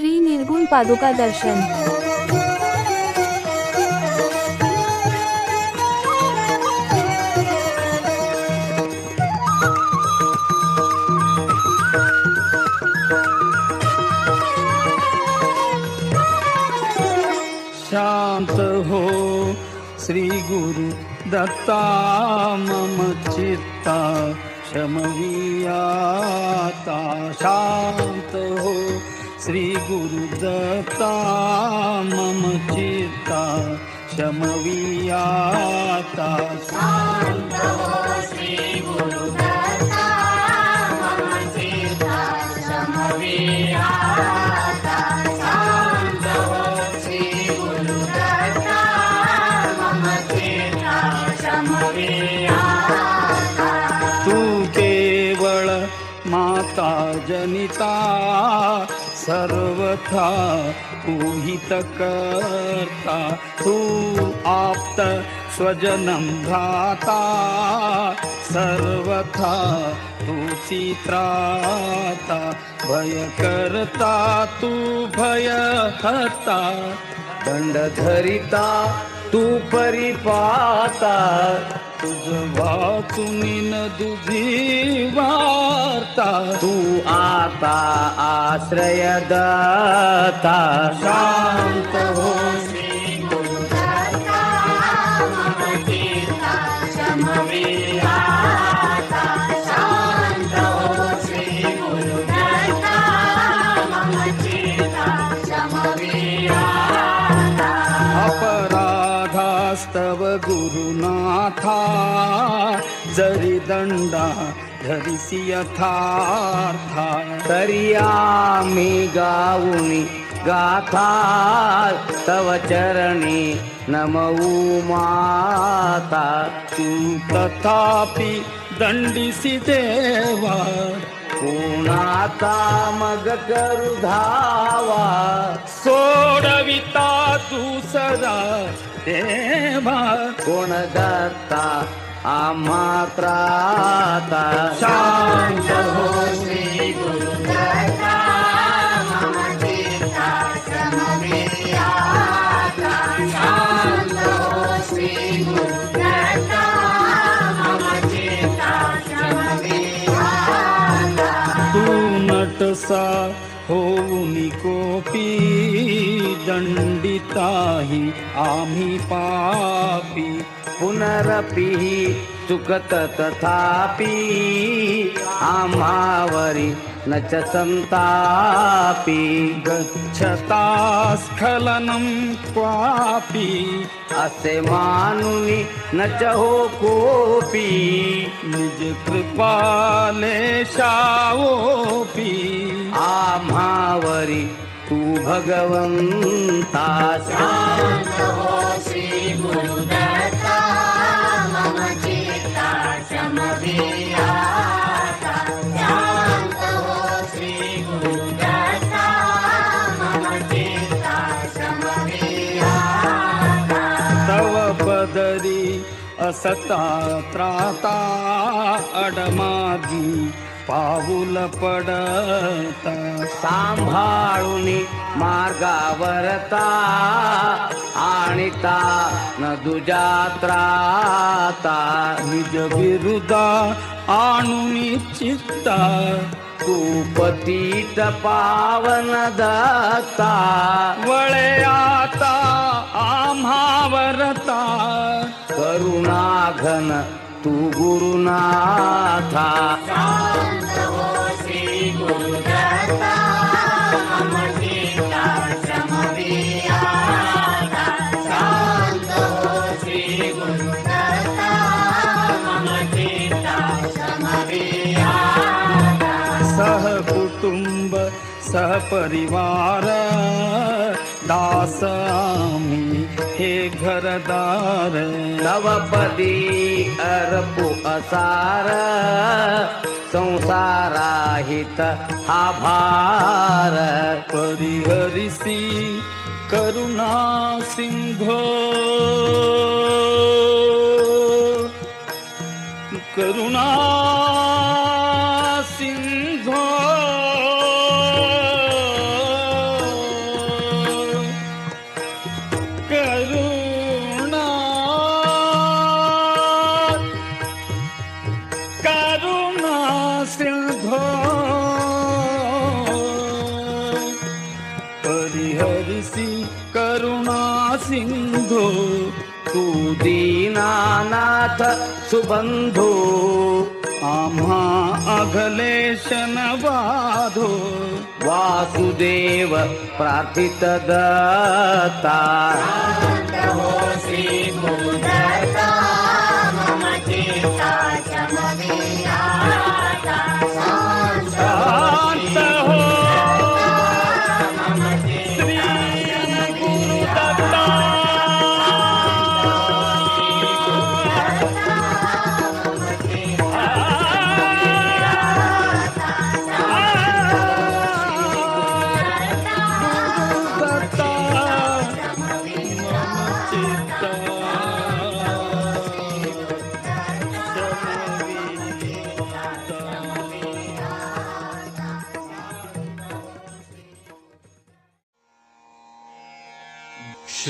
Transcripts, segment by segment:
श्री निर्गुण पादुका दर्शन। शांत हो श्री गुरु दत्ता मम चित्ता शमवियाता शांत हो श्री गुरु दत्ता मम चित्ता शमवियाता। तू सर्वथा तू हितकर्ता तू आप्त स्वजनं भ्राता। सर्वथा तू चित्राता भयकर्ता तू भयहर्ता। दंडधरिता तू परिपाता। तुझवा तुम्ही न तुझी वार्ता. तू आता आश्रय दाता शांत हो गुरुनाथा जरी दंडा धरिसी यथार्था तरिया मी गाऊनी गाथा तव चरणी नमऊ माता तू तथापि दंडिसी देवा कोणाता मग करू धावा सोडविता तू सदा देवा. गुणदत्ता आमात्राता शांत हो श्री गुरुदत्ता हो तू नटसा दंडिताही आम्ही पापी पुनरपि चुकत तथापि आम्हावरी न च संतापि गच्छता स्खलनं क्वापि असे मानुनी न च हो कोपी निज कृपाले शावोपी आम्हावरी तू भगवंता तव पदरी असता त्राता अडमागी पाऊल पडता सांभाळून मार्गावरता आणिता न दुजात्राता. निज विरुदा आणून चित्ता तू पतीत पावन दत्ता. वळे आता आम्हावरता करुणाघन तू गुरुनाथा. परिवार, दास आम्ही हे घरदार। नवपदी अर्पु असार संसाराहित हा भार परिहरिसी करुणा सिंधो करुणा करुणा सिंधु तू दीनानाथ सुबंधो आम्हा अघलेशन बाधो वासुदेव प्रार्थित दत्ता।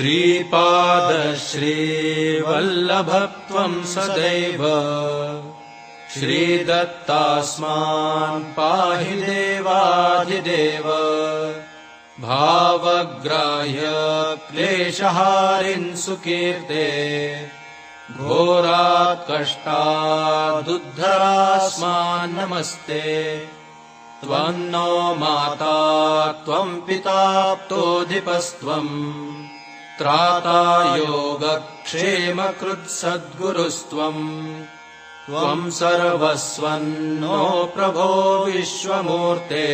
श्रीपादश्रीवल्लभत्वम् सदैव। श्रीदत्तास्मान् पाहि देवाधिदेव। भावग्राह्य क्लेशहारिन् सुकीर्ते। घोरात् कष्टादुद्धरास्मान् नमस्ते। त्वन्नो माता त्वम् पिता प्तोऽधिपस्त्वम् त्राता योगक्षेमकृत्सद्गुरुस्त्वम् त्वम् सर्वस्वन्नो प्रभो विश्वमूर्ते।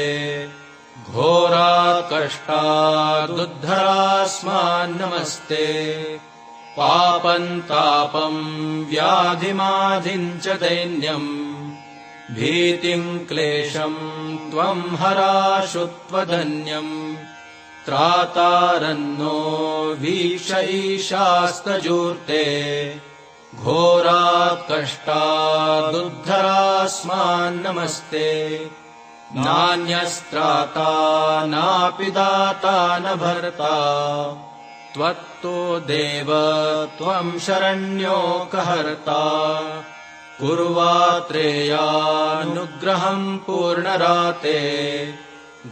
नमस्ते पापम् तापम् व्याधिमाधिम् च दैन्यम्। भीतिम् क्लेशम् त्वम् हराशु त्वधन्यम् त्रातारन्नो वीक्ष ईशास्तजूर्ते घोरात् कष्टादुद्धरास्मान् नमस्ते नान्यस्त्राता नापि दाता न भर्ता। त्वत्तो देव त्वम् शरण्यो कहर्ता। कुर्वात्रेयानुग्रहम् पूर्णराते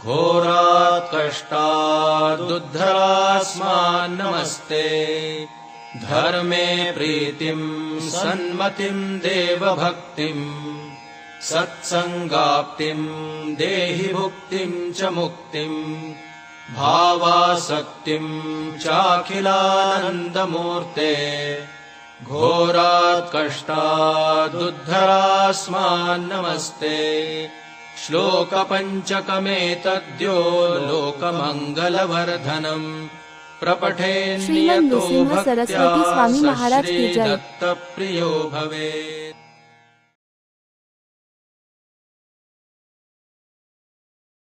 घोरात् कष्टादुद्धरास्मान् नमस्ते धर्मे प्रीतिम् सन्मतिम् देवभक्तिम् सत्सङ्गाप्तिम् देहि भुक्तिम् च मुक्तिम् भावासक्तिम् चाखिलानन्दमूर्ते। घोरात् कष्टादुद्धरास्मान् नमस्ते श्लोकपञ्चकमेतद्यो लोकमङ्गलवर्धनम् लोक श्रीमन् नृसिंह सरस्वती स्वामी महाराज की जय। प्रियो भवेत्